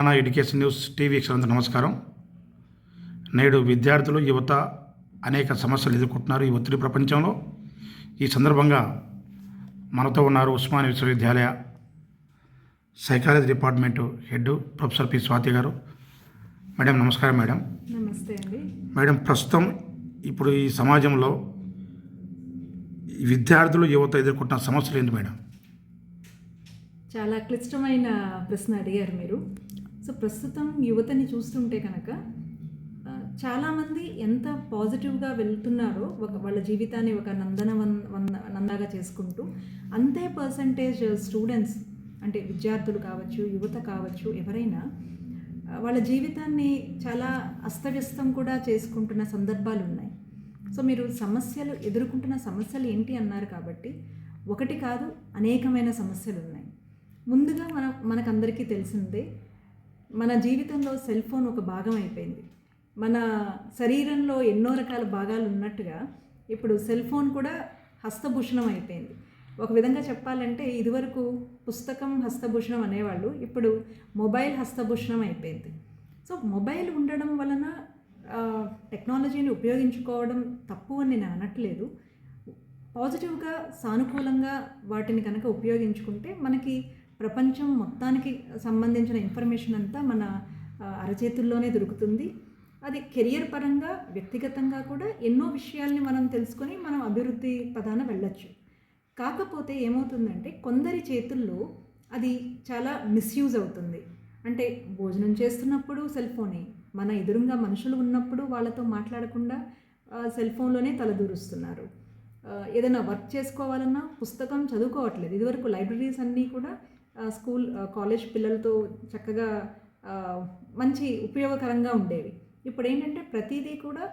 Telangana education news TV వీక్షకులందరూ నమస్కారం. నేడు విద్యార్థులు యువత అనేక సమస్యలు ఎదుర్కొంటున్నారు ఈ ఒత్తిడి ప్రపంచంలో. ఈ సందర్భంగా మనతో ఉన్నారు ఉస్మాన్ విశ్వవిద్యాలయ psychology department head professor P Swathi గారు. మేడం నమస్కారం మేడం. నమస్తే అండి. మేడం ప్రస్తుతం ఇప్పుడు ఈ సమాజంలో విద్యార్థులు యువత ఎదుర్కొంటున్న సమస్యలు ఏంటి మేడం? చాలా క్లిష్టమైన ప్రశ్న అడిగారు మీరు. సో ప్రస్తుతం యువతని చూస్తుంటే కనుక చాలామంది ఎంత పాజిటివ్గా వెళ్తున్నారో ఒక వాళ్ళ జీవితాన్ని ఒక నందన వన్- నందాగా చేసుకుంటూ అంతే పర్సంటేజ్ స్టూడెంట్స్ అంటే విద్యార్థులు కావచ్చు యువత కావచ్చు ఎవరైనా వాళ్ళ జీవితాన్ని చాలా అస్తవ్యస్తం కూడా చేసుకుంటున్న సందర్భాలు ఉన్నాయి. సో మీరు సమస్యలు ఎదుర్కొంటున్న సమస్యలు ఏంటి అన్నారు కాబట్టి ఒకటి కాదు అనేకమైన సమస్యలు ఉన్నాయి. ముందుగా మన మనకందరికీ తెలిసిందే మన జీవితంలో సెల్ ఫోన్ ఒక భాగం అయిపోయింది. మన శరీరంలో ఎన్నో రకాల భాగాలు ఉన్నట్టుగా ఇప్పుడు సెల్ ఫోన్ కూడా హస్తభూషణం అయిపోయింది. ఒక విధంగా చెప్పాలంటే ఇదివరకు పుస్తకం హస్తభూషణం అనేవాళ్ళు ఇప్పుడు మొబైల్ హస్తభూషణం అయిపోయింది. సో మొబైల్ ఉండడం వలన టెక్నాలజీని ఉపయోగించుకోవడం తప్పు అని నేను అనట్లేదు. పాజిటివ్గా సానుకూలంగా వాటిని కనుక ఉపయోగించుకుంటే మనకి ప్రపంచం మొత్తానికి సంబంధించిన ఇన్ఫర్మేషన్ అంతా మన అరచేతుల్లోనే దొరుకుతుంది. అది కెరియర్ పరంగా వ్యక్తిగతంగా కూడా ఎన్నో విషయాల్ని మనం తెలుసుకొని మనం అభివృద్ధి పదాన వెళ్ళచ్చు. కాకపోతే ఏమవుతుందంటే కొందరి చేతుల్లో అది చాలా మిస్యూజ్ అవుతుంది. అంటే భోజనం చేస్తున్నప్పుడు సెల్ ఫోనే మన ఎదురుగా మనుషులు ఉన్నప్పుడు వాళ్ళతో మాట్లాడకుండా సెల్ ఫోన్లోనే తలదూరుస్తున్నారు. ఏదైనా వర్క్ చేసుకోవాలన్నా పుస్తకం చదువుకోవట్లేదు. ఇదివరకు లైబ్రరీస్ అన్నీ కూడా స్కూల్ కాలేజ్ పిల్లలతో చక్కగా మంచి ఉపయోగకరంగా ఉండేవి. ఇప్పుడు ఏంటంటే ప్రతిదీ కూడా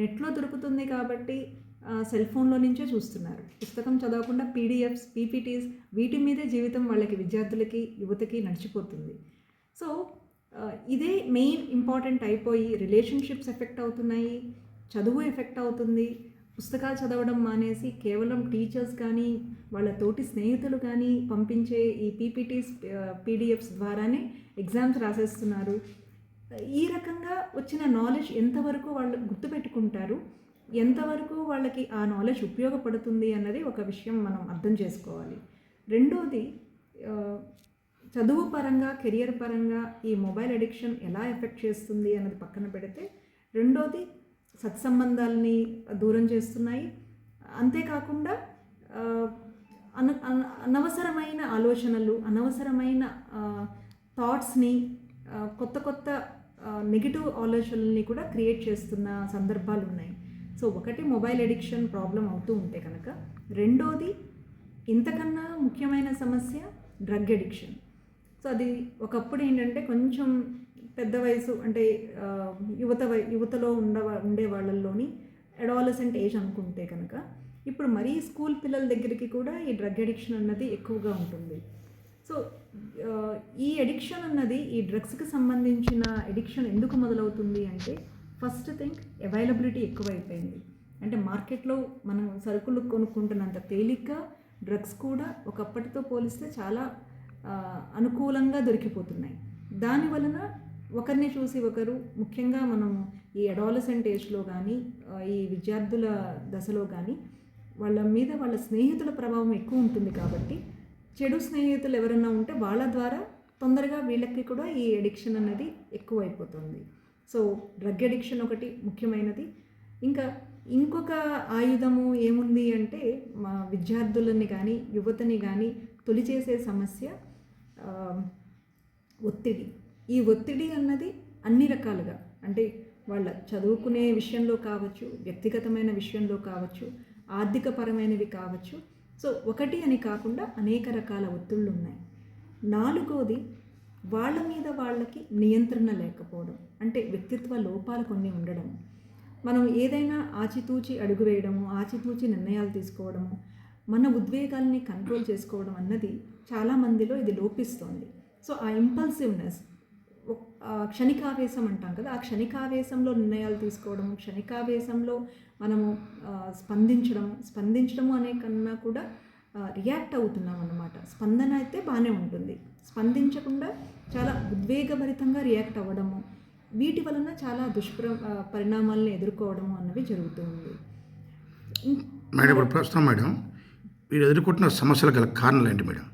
నెట్లో దొరుకుతుంది కాబట్టి సెల్ ఫోన్లో నుంచే చూస్తున్నారు. పుస్తకం చదవకుండా పీడిఎఫ్స్ పీపీటీస్ వీటి మీదే జీవితం వాళ్ళకి విద్యార్థులకి యువతకి నడిచిపోతుంది. సో ఇదే మెయిన్ ఇంపార్టెంట్ అయిపోయి రిలేషన్షిప్స్ ఎఫెక్ట్ అవుతున్నాయి చదువు ఎఫెక్ట్ అవుతుంది పుస్తకాలు చదవడం మానేసి కేవలం టీచర్స్ కానీ వాళ్ళ తోటి స్నేహితులు కానీ పంపించే ఈ పీపీటీస్ పీడిఎఫ్స్ ద్వారానే ఎగ్జామ్స్ రాసేస్తున్నారు. ఈ రకంగా వచ్చిన నాలెడ్జ్ ఎంతవరకు వాళ్ళు గుర్తుపెట్టుకుంటారు? ఎంతవరకు వాళ్ళకి ఆ నాలెడ్జ్ ఉపయోగపడుతుంది అన్నది ఒక విషయం మనం అర్థం చేసుకోవాలి. రెండోది చదువు పరంగా కెరియర్ పరంగా ఈ మొబైల్ అడిక్షన్ ఎలా ఎఫెక్ట్ చేస్తుంది అన్నది పక్కన పెడితే రెండోది సత్సంబంధాలని దూరం చేస్తున్నాయి. అంతేకాకుండా అన అన- అనవసరమైన ఆలోచనలు అనవసరమైన థాట్స్ని కొత్త కొత్త నెగిటివ్ ఆలోచనల్ని కూడా క్రియేట్ చేస్తున్న సందర్భాలు ఉన్నాయి సో ఒకటి మొబైల్ ఎడిక్షన్ ప్రాబ్లం అవుతూ ఉంటే కనుక రెండోది ఇంతకన్నా ముఖ్యమైన సమస్య డ్రగ్ ఎడిక్షన్ సో అది ఒకప్పుడు ఏంటంటే కొంచెం పెద్ద వయసు అంటే యువత యువతలో ఉండ ఉండే వాళ్ళల్లోని అడాలసెంట్ ఏజ్ అనుకుంటే కనుక ఇప్పుడు మరీ స్కూల్ పిల్లల దగ్గరికి కూడా ఈ డ్రగ్ ఎడిక్షన్ అన్నది ఎక్కువగా ఉంటుంది. సో ఈ ఎడిక్షన్ అన్నది ఈ డ్రగ్స్కి సంబంధించిన ఎడిక్షన్ ఎందుకు మొదలవుతుంది అంటే ఫస్ట్ థింగ్ అవైలబిలిటీ ఎక్కువైపోయింది. అంటే మార్కెట్లో మనం సరుకులు కొనుక్కుంటున్నంత తేలిగ్గా డ్రగ్స్ కూడా ఒకప్పటితో పోలిస్తే చాలా అనుకూలంగా దొరికిపోతున్నాయి. దాని వలన ఒకరిని చూసి ఒకరు ముఖ్యంగా మనం ఈ అడాలసెంట్ ఏజ్లో కానీ ఈ విద్యార్థుల దశలో కానీ వాళ్ళ మీద వాళ్ళ స్నేహితుల ప్రభావం ఎక్కువ ఉంటుంది కాబట్టి చెడు స్నేహితులు ఎవరైనా ఉంటే వాళ్ళ ద్వారా తొందరగా వీళ్ళకి కూడా ఈ ఎడిక్షన్ అనేది ఎక్కువైపోతుంది. సో డ్రగ్ ఎడిక్షన్ ఒకటి ముఖ్యమైనది. ఇంకా ఇంకొక ఆయుధము ఏముంది అంటే మా విద్యార్థులని కానీ యువతని కానీ తొలి చేసే సమస్య ఒత్తిడి. ఈ ఒత్తిడి అన్నది అన్ని రకాలుగా అంటే వాళ్ళ చదువుకునే విషయంలో కావచ్చు వ్యక్తిగతమైన విషయంలో కావచ్చు ఆర్థికపరమైనవి కావచ్చు. సో ఒకటి అని కాకుండా అనేక రకాల ఒత్తిళ్ళు ఉన్నాయి. నాలుగోది వాళ్ళ మీద వాళ్ళకి నియంత్రణ లేకపోవడం అంటే వ్యక్తిత్వ లోపాలు కొన్ని ఉండడం. మనం ఏదైనా ఆచితూచి అడుగు వేయడము ఆచితూచి నిర్ణయాలు తీసుకోవడము మన ఉద్వేగాల్ని కంట్రోల్ చేసుకోవడం అన్నది చాలా మందిలో ఇది లోపిస్తోంది. సో ఆ ఇంపల్సివ్నెస్ క్షణికావేశం అంటాం కదా ఆ క్షణికావేశంలో నిర్ణయాలు తీసుకోవడం క్షణికావేశంలో మనము స్పందించడం స్పందించడము అనే కన్నా కూడా రియాక్ట్ అవుతున్నాం అన్నమాట. స్పందన అయితే బాగానే ఉంటుంది. స్పందించకుండా చాలా ఉద్వేగభరితంగా రియాక్ట్ అవ్వడము వీటి వలన చాలా దుష్ప్ర పరిణామాలను ఎదుర్కోవడము అన్నవి జరుగుతుంది మేడం ఇప్పుడు ప్రస్తుతం మేడం మీరు ఎదుర్కొంటున్న సమస్యలు గల కారణాలు ఏంటి మేడం?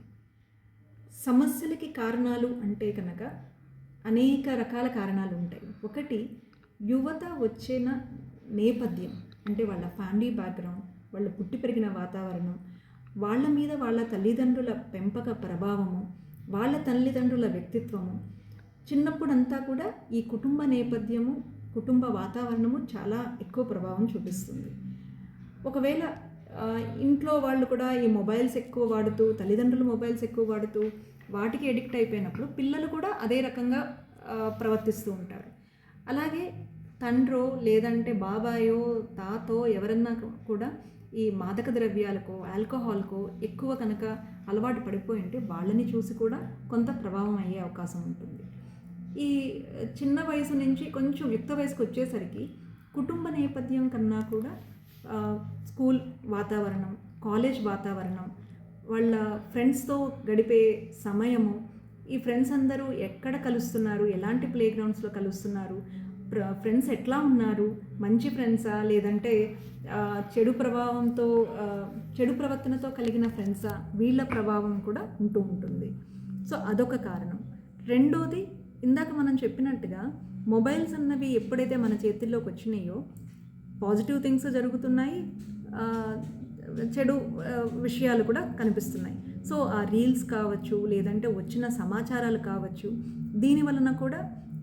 సమస్యలకి కారణాలు అంటే కనుక అనేక రకాల కారణాలు ఉంటాయి. ఒకటి యువత వచ్చిన నేపథ్యం అంటే వాళ్ళ ఫ్యామిలీ బ్యాక్గ్రౌండ్ వాళ్ళ పుట్టి పెరిగిన వాతావరణం వాళ్ళ మీద వాళ్ళ తల్లిదండ్రుల పెంపక ప్రభావము వాళ్ళ తల్లిదండ్రుల వ్యక్తిత్వము చిన్నప్పుడంతా కూడా ఈ కుటుంబ నేపథ్యము కుటుంబ వాతావరణము చాలా ఎక్కువ ప్రభావం చూపిస్తుంది. ఒకవేళ ఇంట్లో వాళ్ళు కూడా ఈ మొబైల్స్ ఎక్కువ వాడుతూ తల్లిదండ్రులు మొబైల్స్ ఎక్కువ వాడుతూ వాటికి ఎడిక్ట్ అయిపోయినప్పుడు పిల్లలు కూడా అదే రకంగా ప్రవర్తిస్తూ ఉంటారు. అలాగే తండ్రో లేదంటే బాబాయో తాతో ఎవరన్నా కూడా ఈ మాదక ద్రవ్యాలకో ఆల్కహాల్కో ఎక్కువ కనుక అలవాటు పడిపోయి ఉంటే వాళ్ళని చూసి కూడా కొంత ప్రభావం అయ్యే అవకాశం ఉంటుంది. ఈ చిన్న వయసు నుంచి కొంచెం యుక్త వయసుకు వచ్చేసరికి కుటుంబ నేపథ్యం కన్నా కూడా స్కూల్ వాతావరణం కాలేజ్ వాతావరణం వాళ్ళ ఫ్రెండ్స్తో గడిపే సమయము ఈ ఫ్రెండ్స్ అందరూ ఎక్కడ కలుస్తున్నారు? ఎలాంటి ప్లే గ్రౌండ్స్లో కలుస్తున్నారు? ప్ర- ఫ్రెండ్స్ ఎట్లా ఉన్నారు? మంచి ఫ్రెండ్సా? లేదంటే చెడు ప్రభావంతో చెడు ప్రవర్తనతో కలిగిన ఫ్రెండ్సా? వీళ్ళ ప్రభావం కూడా ఉంటూ ఉంటుంది. సో అదొక కారణం. రెండోది ఇందాక మనం చెప్పినట్టుగా మొబైల్స్ అన్నవి ఎప్పుడైతే మన చేతుల్లోకి వచ్చినాయో పాజిటివ్ థింగ్స్ జరుగుతున్నాయి. చెడు విషయాలు కూడా కనిపిస్తున్నాయి. సో ఆ రీల్స్ కావచ్చు లేదంటే వచ్చిన సమాచారాలు కావచ్చు దీని వలన కూడా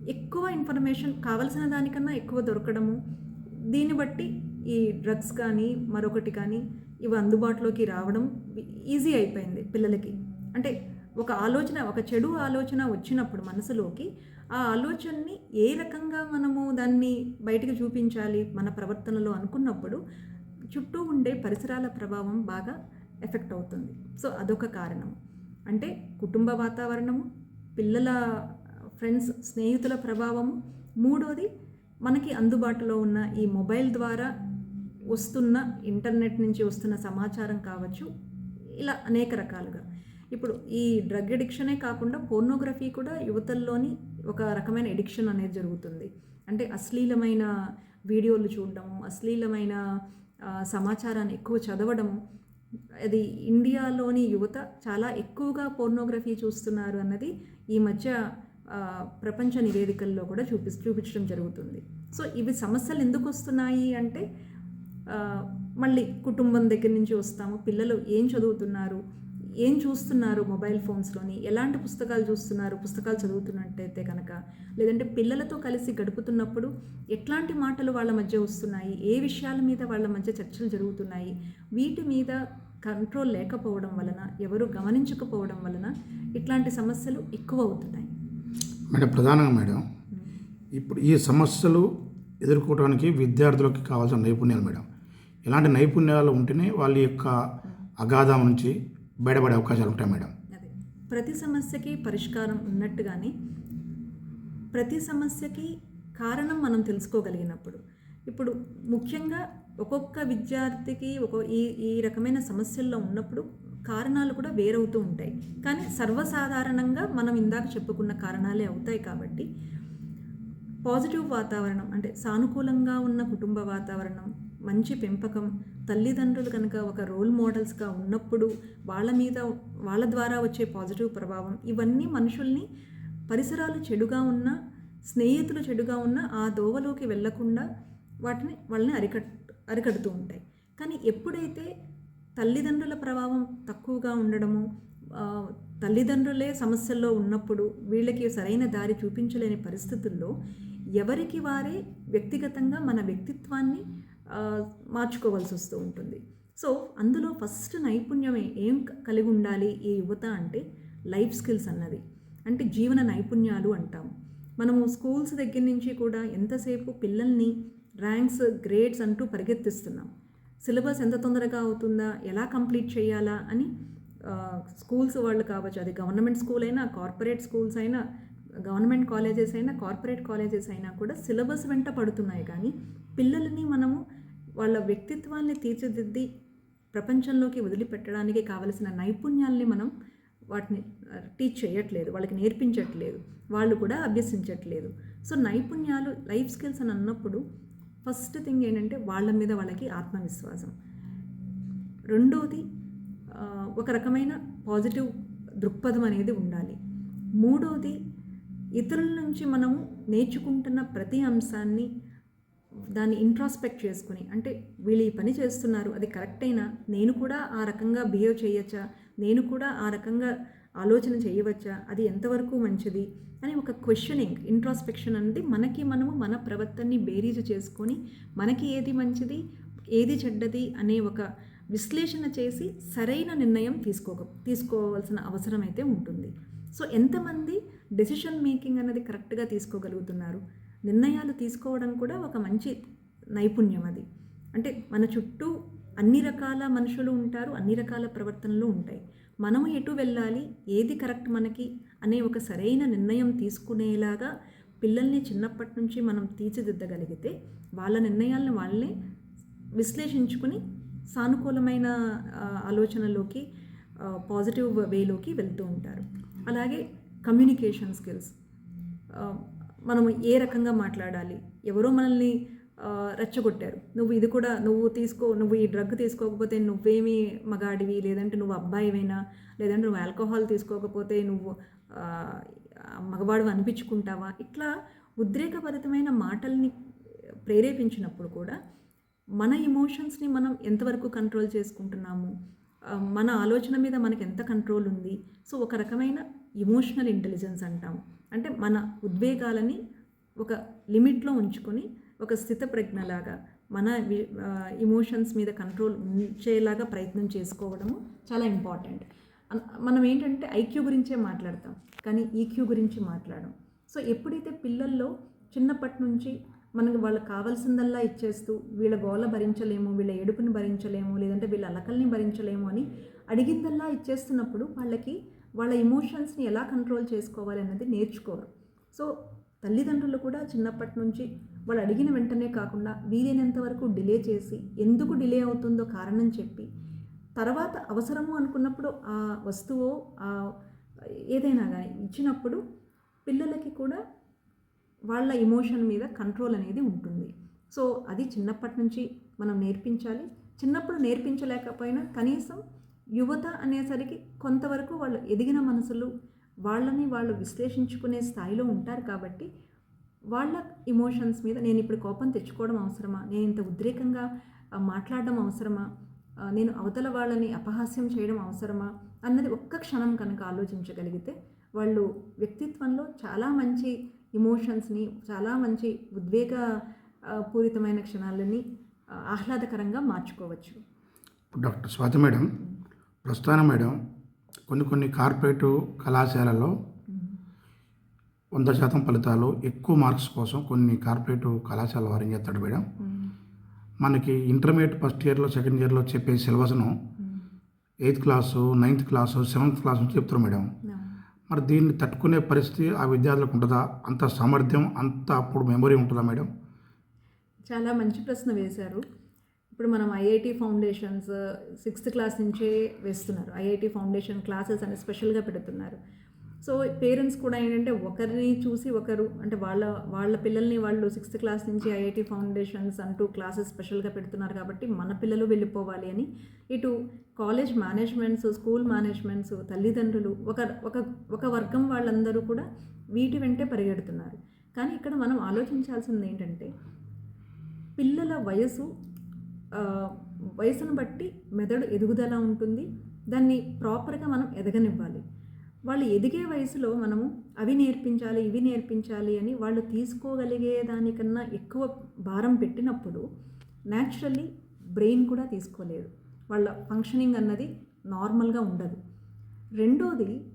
ఎక్కువ ఇన్ఫర్మేషన్ కావలసిన దానికన్నా ఎక్కువ దొరకడము దీన్ని బట్టి ఈ డ్రగ్స్ కానీ మరొకటి కానీ ఇవి అందుబాటులోకి రావడం ఈజీ అయిపోయింది పిల్లలకి. అంటే ఒక ఆలోచన ఒక చెడు ఆలోచన వచ్చినప్పుడు మనసులోకి ఆ ఆలోచనని ఏ రకంగా మనము దాన్ని బయటకు చూపించాలి మన ప్రవర్తనలో అనుకున్నప్పుడు చుట్టూ ఉండే పరిసరాల ప్రభావం బాగా ఎఫెక్ట్ అవుతుంది. సో అదొక కారణం అంటే కుటుంబ వాతావరణము పిల్లల ఫ్రెండ్స్ స్నేహితుల ప్రభావము. మూడోది మనకి అందుబాటులో ఉన్న ఈ మొబైల్ ద్వారా వస్తున్న ఇంటర్నెట్ నుంచి వస్తున్న సమాచారం కావచ్చు ఇలా అనేక రకాలుగా. ఇప్పుడు ఈ డ్రగ్ ఎడిక్షనే కాకుండా పోర్నోగ్రఫీ కూడా యువతల్లోని ఒక రకమైన ఎడిక్షన్ అనేది జరుగుతుంది. అంటే అశ్లీలమైన వీడియోలు చూడడము అశ్లీలమైన సమాచారాన్ని ఎక్కువ చదవడము అది ఇండియాలోని యువత చాలా ఎక్కువగా పోర్నోగ్రఫీ చూస్తున్నారు అన్నది ఈ మధ్య ప్రపంచ నివేదికల్లో కూడా చూపి చూపించడం జరుగుతుంది. సో ఇవి సమస్యలు ఎందుకు వస్తున్నాయి అంటే మళ్ళీ కుటుంబం దగ్గర నుంచి వస్తాము పిల్లలు ఏం చదువుతున్నారు ఏం చూస్తున్నారు మొబైల్ ఫోన్స్లోని? ఎలాంటి పుస్తకాలు చూస్తున్నారు? పుస్తకాలు చదువుతున్నట్టయితే కనుక లేదంటే పిల్లలతో కలిసి గడుపుతున్నప్పుడు ఎట్లాంటి మాటలు వాళ్ళ మధ్య వస్తున్నాయి? ఏ విషయాల మీద వాళ్ళ మధ్య చర్చలు జరుగుతున్నాయి? వీటి మీద కంట్రోల్ లేకపోవడం వలన ఎవరు గమనించకపోవడం వలన ఇట్లాంటి సమస్యలు ఎక్కువ అవుతున్నాయి మేడం ప్రధానంగా మేడం ఇప్పుడు ఈ సమస్యలు ఎదుర్కోవడానికి విద్యార్థులకు కావాల్సిన నైపుణ్యాలు మేడం. ఇలాంటి నైపుణ్యాలు ఉంటేనే వాళ్ళ యొక్క అగాధం నుంచి బయటపడే అవకాశాలు ఉంటాయి మేడం. ప్రతి సమస్యకి పరిష్కారం ఉన్నట్టుగానే ప్రతి సమస్యకి కారణం మనం తెలుసుకోగలిగినప్పుడు. ఇప్పుడు ముఖ్యంగా ఒక్కొక్క విద్యార్థికి ఒక ఈ ఈ రకమైన సమస్యల్లో ఉన్నప్పుడు కారణాలు కూడా వేరవుతూ ఉంటాయి. కానీ సర్వసాధారణంగా మనం ఇందాక చెప్పుకున్న కారణాలే అవుతాయి కాబట్టి పాజిటివ్ వాతావరణం అంటే సానుకూలంగా ఉన్న కుటుంబ వాతావరణం మంచి పెంపకం తల్లిదండ్రులు కనుక ఒక రోల్ మోడల్స్గా ఉన్నప్పుడు వాళ్ళ మీద వాళ్ళ ద్వారా వచ్చే పాజిటివ్ ప్రభావం ఇవన్నీ మనుషుల్ని పరిసరాలు చెడుగా ఉన్న స్నేహితులు చెడుగా ఉన్న ఆ దోవలోకి వెళ్ళకుండా వాటిని వాళ్ళని అరికట్ అరికడుతూ ఉంటాయి. కానీ ఎప్పుడైతే తల్లిదండ్రుల ప్రభావం తక్కువగా ఉండడము తల్లిదండ్రులే సమస్యల్లో ఉన్నప్పుడు వీళ్ళకి సరైన దారి చూపించలేని పరిస్థితుల్లో ఎవరికి వారే వ్యక్తిగతంగా మన వ్యక్తిత్వాన్ని మార్చుకోవాల్సి వస్తూ ఉంటుంది. సో అందులో ఫస్ట్ నైపుణ్యం ఏం కలిగి ఉండాలి ఈ యువత అంటే లైఫ్ స్కిల్స్ అన్నది. అంటే జీవన నైపుణ్యాలు అంటాము మనము స్కూల్స్ దగ్గర నుంచి కూడా ఎంతసేపు పిల్లల్ని ర్యాంక్స్ గ్రేడ్స్ అంటూ పరిగెత్తిస్తున్నాం. సిలబస్ ఎంత తొందరగా అవుతుందా ఎలా కంప్లీట్ చేయాలా అని స్కూల్స్ వాళ్ళు కావచ్చు అది గవర్నమెంట్ స్కూల్ అయినా కార్పొరేట్ స్కూల్స్ అయినా గవర్నమెంట్ కాలేజెస్ అయినా కార్పొరేట్ కాలేజెస్ అయినా కూడా సిలబస్ వెంట పడుతున్నాయి కానీ పిల్లల్ని మనము వాళ్ళ వ్యక్తిత్వాన్ని తీర్చిదిద్ది ప్రపంచంలోకి వదిలిపెట్టడానికి కావలసిన నైపుణ్యాల్ని మనం వాటిని టీచ్ చేయట్లేదు వాళ్ళకి నేర్పించట్లేదు వాళ్ళు కూడా అభ్యసించట్లేదు. సో నైపుణ్యాలు లైఫ్ స్కిల్స్ అని అన్నప్పుడు ఫస్ట్ థింగ్ ఏంటంటే వాళ్ళ మీద వాళ్ళకి ఆత్మవిశ్వాసం. రెండోది ఒక రకమైన పాజిటివ్ దృక్పథం అనేది ఉండాలి. మూడోది ఇతరుల నుంచి మనము నేర్చుకుంటున్న ప్రతి అంశాన్ని దాన్ని ఇంట్రాస్పెక్ట్ చేసుకుని అంటే వీళ్ళు ఈ పని చేస్తున్నారు అది కరెక్ట్ అయినా నేను కూడా ఆ రకంగా బిహేవ్ చేయొచ్చా? నేను కూడా ఆ రకంగా ఆలోచన చేయవచ్చా? అది ఎంతవరకు మంచిది? అని ఒక క్వశ్చనింగ్ ఇంట్రాస్పెక్షన్ అనేది మనకి మనము మన ప్రవర్తనని బేరీజు చేసుకొని మనకి ఏది మంచిది ఏది చెడ్డది అనే ఒక విశ్లేషణ చేసి సరైన నిర్ణయం తీసుకో తీసుకోవాల్సిన అవసరం అయితే ఉంటుంది. సో ఎంతమంది డెసిషన్ మేకింగ్ అనేది కరెక్ట్గా తీసుకోగలుగుతున్నారు? నిర్ణయాలు తీసుకోవడం కూడా ఒక మంచి నైపుణ్యం అది. అంటే మన చుట్టూ అన్ని రకాల మనుషులు ఉంటారు అన్ని రకాల ప్రవర్తనలు ఉంటాయి. మనము ఎటు వెళ్ళాలి ఏది కరెక్ట్ మనకి అనే ఒక సరైన నిర్ణయం తీసుకునేలాగా పిల్లల్ని చిన్నప్పటి నుంచి మనం తీర్చిదిద్దగలిగితే వాళ్ళ నిర్ణయాలను వాళ్ళే విశ్లేషించుకుని సానుకూలమైన ఆలోచనలోకి పాజిటివ్ వేలోకి వెళ్తూ ఉంటారు. అలాగే కమ్యూనికేషన్ స్కిల్స్. మనం ఏ రకంగా మాట్లాడాలి? ఎవరో మనల్ని రెచ్చగొట్టారు. నువ్వు ఇది కూడా నువ్వు తీసుకో నువ్వు ఈ డ్రగ్ తీసుకోకపోతే నువ్వేమి మగాడివి? లేదంటే నువ్వు అబ్బాయివైనా? లేదంటే నువ్వు ఆల్కహాల్ తీసుకోకపోతే నువ్వు మగవాడు అనిపించుకుంటావా? ఇట్లా ఉద్రేకభరితమైన మాటల్ని ప్రేరేపించినప్పుడు కూడా మన ఎమోషన్స్ని మనం ఎంతవరకు కంట్రోల్ చేసుకుంటున్నాము? మన ఆలోచన మీద మనకి ఎంత కంట్రోల్ ఉంది? సో ఒక రకమైన ఎమోషనల్ ఇంటెలిజెన్స్ అంటాము అంటే మన ఉద్వేగాలని ఒక లిమిట్లో ఉంచుకొని ఒక స్థితప్రజ్ఞలాగా మన ఇమోషన్స్ మీద కంట్రోల్ ఉంచేలాగా ప్రయత్నం చేసుకోవడము చాలా ఇంపార్టెంట్ మనం ఏంటంటే ఐక్యూ గురించే మాట్లాడతాం కానీ ఈక్యూ గురించి మాట్లాడడం సో ఎప్పుడైతే పిల్లల్లో చిన్నప్పటి నుంచి మనకు వాళ్ళకి కావాల్సిందల్లా ఇచ్చేస్తూ వీళ్ళ గోల భరించలేము వీళ్ళ ఏడుపుని భరించలేము లేదంటే వీళ్ళ అలకల్ని భరించలేము అని అడిగిందల్లా ఇచ్చేస్తున్నప్పుడు వాళ్ళకి వాళ్ళ ఎమోషన్స్ని ఎలా కంట్రోల్ చేసుకోవాలి అన్నది నేర్చుకోరు. సో తల్లిదండ్రులు కూడా చిన్నప్పటి నుంచి వాళ్ళు అడిగిన వెంటనే కాకుండా వీలైనంత వరకు డిలే చేసి ఎందుకు డిలే అవుతుందో కారణం చెప్పి తర్వాత అవసరము అనుకున్నప్పుడు ఆ వస్తువు ఏదైనా కానీ ఇచ్చినప్పుడు పిల్లలకి కూడా వాళ్ళ ఎమోషన్ మీద కంట్రోల్ అనేది ఉంటుంది. సో అది చిన్నప్పటి నుంచి మనం నేర్పించాలి. చిన్నప్పుడు నేర్పించలేకపోయినా కనీసం యువత అనేసరికి కొంతవరకు వాళ్ళు ఎదిగిన మనసులు వాళ్ళని వాళ్ళు విశ్లేషించుకునే స్థాయిలో ఉంటారు కాబట్టి వాళ్ళ ఇమోషన్స్ మీద నేను ఇప్పుడు కోపం తెచ్చుకోవడం అవసరమా? నేను ఇంత ఉద్రేకంగా మాట్లాడడం అవసరమా? నేను అవతల వాళ్ళని అపహాస్యం చేయడం అవసరమా? అన్నది ఒక్క క్షణం కనుక ఆలోచించగలిగితే వాళ్ళు వ్యక్తిత్వంలో చాలా మంచి ఇమోషన్స్ని చాలా మంచి ఉద్వేగ పూరితమైన క్షణాలని ఆహ్లాదకరంగా మార్చుకోవచ్చు. డాక్టర్ స్వాతి మేడం ప్రస్తుతాన మేడం కొన్ని కొన్ని కార్పొరేట్ కళాశాలల్లో వంద శాతం ఫలితాలు ఎక్కువ మార్క్స్ కోసం కొన్ని కార్పొరేట్ కళాశాల వారు ఏం చేస్తాడు మేడం? మనకి ఇంటర్మీడియట్ ఫస్ట్ ఇయర్లో సెకండ్ ఇయర్లో చెప్పే సిలబస్ను eighth class ninth class seventh class నుంచి చెప్తారు మేడం. మరి దీన్ని తట్టుకునే పరిస్థితి ఆ విద్యార్థులకు ఉంటుందా? అంత సామర్థ్యం అంత అప్పుడు మెమరీ ఉంటుందా మేడం? చాలా మంచి ప్రశ్న వేశారు. ఇప్పుడు మనం ఐఐటి ఫౌండేషన్స్ సిక్స్త్ క్లాస్ నుంచే వేస్తున్నారు. ఐఐటి ఫౌండేషన్ క్లాసెస్ అని స్పెషల్గా పెడుతున్నారు. సో పేరెంట్స్ కూడా ఏంటంటే ఒకరిని చూసి ఒకరు అంటే వాళ్ళ వాళ్ళ పిల్లల్ని వాళ్ళు సిక్స్త్ క్లాస్ నుంచి ఐఐటి ఫౌండేషన్స్ అంటూ క్లాసెస్ స్పెషల్గా పెడుతున్నారు కాబట్టి మన పిల్లలు వెళ్ళిపోవాలి అని ఇటు కాలేజ్ మేనేజ్మెంట్స్ స్కూల్ మేనేజ్మెంట్స్ తల్లిదండ్రులు ఒక ఒక ఒక వర్గం వాళ్ళందరూ కూడా వీటి వెంటే పరిగెడుతున్నారు. కానీ ఇక్కడ మనం ఆలోచించాల్సింది ఏంటంటే పిల్లల వయసు వయసును బట్టి మెదడు ఎదుగుదల ఉంటుంది. దాన్ని ప్రాపర్గా మనం ఎదగనివ్వాలి. వాళ్ళు ఎదిగే వయసులో మనము అవి నేర్పించాలి ఇవి నేర్పించాలి అని వాళ్ళు తీసుకోగలిగే దానికన్నా ఎక్కువ భారం పెట్టినప్పుడు న్యాచురల్లీ బ్రెయిన్ కూడా తీసుకోలేదు. వాళ్ళ ఫంక్షనింగ్ అన్నది నార్మల్గా ఉండదు. రెండోది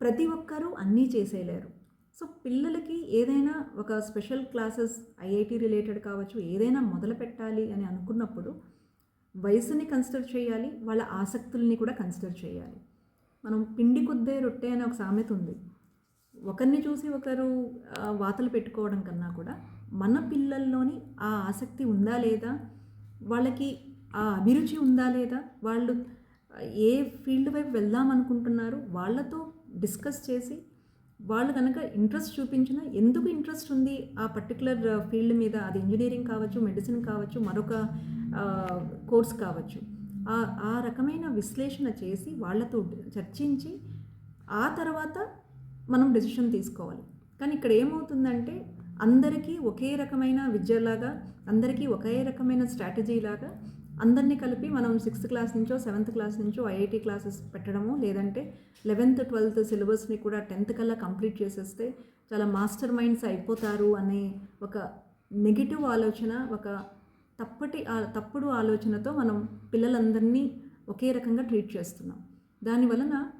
ప్రతి ఒక్కరూ అన్నీ చేసేయలేరు. సో పిల్లలకి ఏదైనా ఒక స్పెషల్ క్లాసెస్ ఐఐటి రిలేటెడ్ కావచ్చు ఏదైనా మొదలు పెట్టాలి అని అనుకున్నప్పుడు వయసుని కన్సిడర్ చేయాలి వాళ్ళ ఆసక్తుల్ని కూడా కన్సిడర్ చేయాలి. మనం పిండి కొద్దే రొట్టె అనే ఒక సామెత ఉంది. ఒకరిని చూసి ఒకరు వాతలు పెట్టుకోవడం కన్నా కూడా మన పిల్లల్లోని ఆ ఆసక్తి ఉందా లేదా వాళ్ళకి ఆ అభిరుచి ఉందా లేదా వాళ్ళు ఏ ఫీల్డ్ వైపు వెళ్దాం అనుకుంటున్నారు వాళ్ళతో డిస్కస్ చేసి వాళ్ళు కనుక ఇంట్రెస్ట్ చూపించిన ఎందుకు ఇంట్రెస్ట్ ఉంది ఆ పర్టికులర్ ఫీల్డ్ మీద? అది ఇంజనీరింగ్ కావచ్చు మెడిసిన్ కావచ్చు మరొక కోర్స్ కావచ్చు. ఆ ఆ రకమైన విశ్లేషణ చేసి వాళ్ళతో చర్చించి ఆ తర్వాత మనం డెసిషన్ తీసుకోవాలి. కానీ ఇక్కడ ఏమవుతుందంటే అందరికీ ఒకే రకమైన విద్యలాగా అందరికీ ఒకే రకమైన స్ట్రాటజీ లాగా అందరినీ కలిపి మనం సిక్స్త్ క్లాస్ నుంచో సెవెంత్ క్లాస్ నుంచో ఐఐటి క్లాసెస్ పెట్టడము లేదంటే లెవెన్త్ ట్వెల్త్ సిలబస్ని కూడా టెన్త్ కల్లా కంప్లీట్ చేసేస్తే చాలా మాస్టర్ మైండ్స్ అయిపోతారు అనే ఒక నెగిటివ్ ఆలోచన ఒక తప్పటి ఆ- తప్పుడు ఆలోచనతో మనం పిల్లలందరినీ ఒకే రకంగా ట్రీట్ చేస్తున్నాం. దానివలన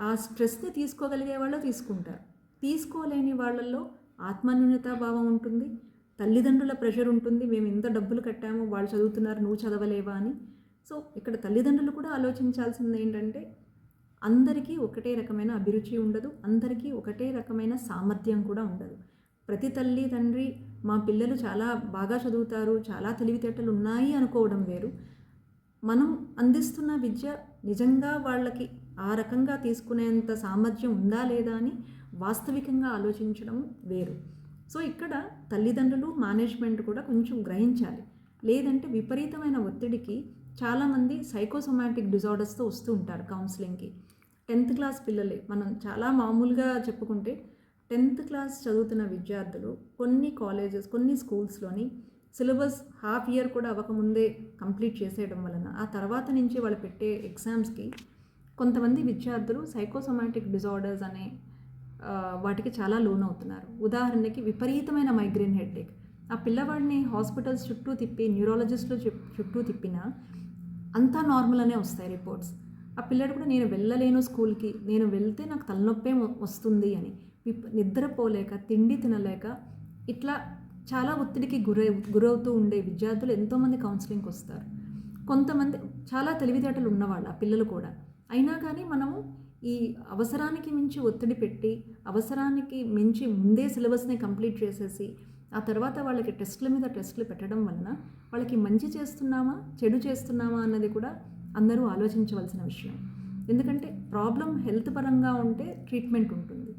ఆ స్ట్రెస్ని తీసుకోగలిగే వాళ్ళు తీసుకుంటారు. తీసుకోలేని వాళ్ళల్లో ఆత్మన్యూనతా భావం ఉంటుంది. తల్లిదండ్రుల ప్రెషర్ ఉంటుంది మేము ఇంత డబ్బులు కట్టాము వాళ్ళు చదువుతున్నారు నువ్వు చదవలేవా అని. సో ఇక్కడ తల్లిదండ్రులు కూడా ఆలోచించాల్సింది ఏంటంటే అందరికీ ఒకటే రకమైన అభిరుచి ఉండదు అందరికీ ఒకటే రకమైన సామర్థ్యం కూడా ఉండదు. ప్రతి తల్లి తండ్రి మా పిల్లలు చాలా బాగా చదువుతారు చాలా తెలివితేటలు ఉన్నాయి అనుకోవడం వేరు. మనం అందిస్తున్న విద్య నిజంగా వాళ్ళకి ఆ రకంగా తీసుకునేంత సామర్థ్యం ఉందా లేదా అని వాస్తవికంగా ఆలోచించడం వేరు. సో ఇక్కడ తల్లిదండ్రులు మేనేజ్మెంట్ కూడా కొంచెం గ్రహించాలి. లేదంటే విపరీతమైన ఒత్తిడికి చాలామంది సైకోసొమాటిక్ డిజార్డర్స్తో వస్తూ ఉంటారు కౌన్సిలింగ్కి టెన్త్ క్లాస్ పిల్లలే మనం చాలా మామూలుగా చెప్పుకుంటే టెన్త్ క్లాస్ చదువుతున్న విద్యార్థులు కొన్ని కాలేజెస్ కొన్ని స్కూల్స్లోని సిలబస్ హాఫ్ ఇయర్ కూడా అవ్వకముందే కంప్లీట్ చేసేయడం వలన ఆ తర్వాత నుంచి వాళ్ళు పెట్టే ఎగ్జామ్స్కి కొంతమంది విద్యార్థులు సైకోసొమాటిక్ డిజార్డర్స్ అనే వాటికి చాలా లోన్ అవుతున్నారు ఉదాహరణకి విపరీతమైన మైగ్రేన్ హెడ్ఏక్ ఆ పిల్లవాడిని హాస్పిటల్స్ చుట్టూ తిప్పి న్యూరాలజిస్టులు చుట్టూ తిప్పినా అంతా నార్మల్ అనే వస్తాయి రిపోర్ట్స్. ఆ పిల్లడు కూడా నేను వెళ్ళలేను స్కూల్కి నేను వెళ్తే నాకు తలనొప్పే వస్తుంది అని. నిద్రపోలేక తిండి తినలేక ఇట్లా చాలా ఒత్తిడికి గురై గురవుతూ ఉండే విద్యార్థులు ఎంతోమంది కౌన్సిలింగ్కి వస్తారు. కొంతమంది చాలా తెలివితేటలు ఉన్నవాళ్ళు ఆ పిల్లలు కూడా. అయినా కానీ మనము ఈ అవసరానికి మించి ఒత్తిడి పెట్టి అవసరానికి మించి ముందే సిలబస్ని కంప్లీట్ చేసేసి ఆ తర్వాత వాళ్ళకి టెస్టుల మీద టెస్టులు పెట్టడం వలన వాళ్ళకి మంచి చేస్తున్నామా చెడు చేస్తున్నామా అన్నది కూడా అందరూ ఆలోచించవలసిన విషయం. ఎందుకంటే ప్రాబ్లం హెల్త్ పరంగా ఉంటే ట్రీట్మెంట్ ఉంటుంది.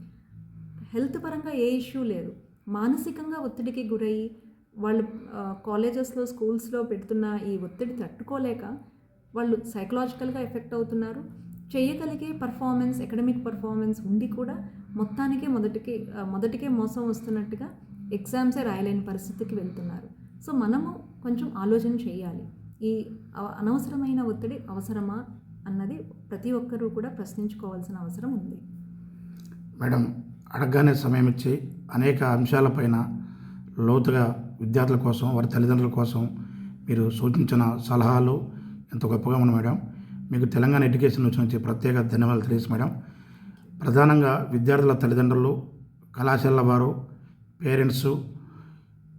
హెల్త్ పరంగా ఏ ఇష్యూ లేదు. మానసికంగా ఒత్తిడికి గురయ్యి వాళ్ళు కాలేజెస్లో స్కూల్స్లో పెడుతున్న ఈ ఒత్తిడి తట్టుకోలేక వాళ్ళు సైకలాజికల్గా ఎఫెక్ట్ అవుతున్నారు. చేయగలిగే పర్ఫార్మెన్స్ అకాడమిక్ పర్ఫార్మెన్స్ ఉండి కూడా మొత్తానికే మొదటికి మొదటికే మోసం వస్తున్నట్టుగా ఎగ్జామ్సే రాయలేని పరిస్థితికి వెళ్తున్నారు. సో మనము కొంచెం ఆలోచన చేయాలి. ఈ అనవసరమైన ఒత్తిడి అవసరమా అన్నది ప్రతి ఒక్కరూ కూడా ప్రశ్నించుకోవాల్సిన అవసరం ఉంది. మేడం అడగగానే సమయం ఇచ్చి అనేక అంశాలపైన లోతుగా విద్యార్థుల కోసం వారి తల్లిదండ్రుల కోసం మీరు సూచించిన సలహాలు ఎంతో గొప్పగా ఉన్నాయి మేడం. మీకు తెలంగాణ ఎడ్యుకేషన్ నుంచి ప్రత్యేక ధన్యవాదాలు తెలియదు మేడం. ప్రధానంగా విద్యార్థుల తల్లిదండ్రులు కళాశాలల వారు పేరెంట్స్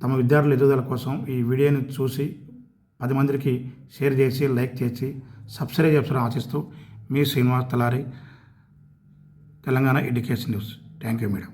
తమ విద్యార్థుల ఎదుగుదల కోసం ఈ వీడియోని చూసి పది మందికి షేర్ చేసి లైక్ చేసి సబ్స్క్రైబ్ చేస్తారని ఆశిస్తూ మీ Srinivas Talari Telangana education news. Thank you madam.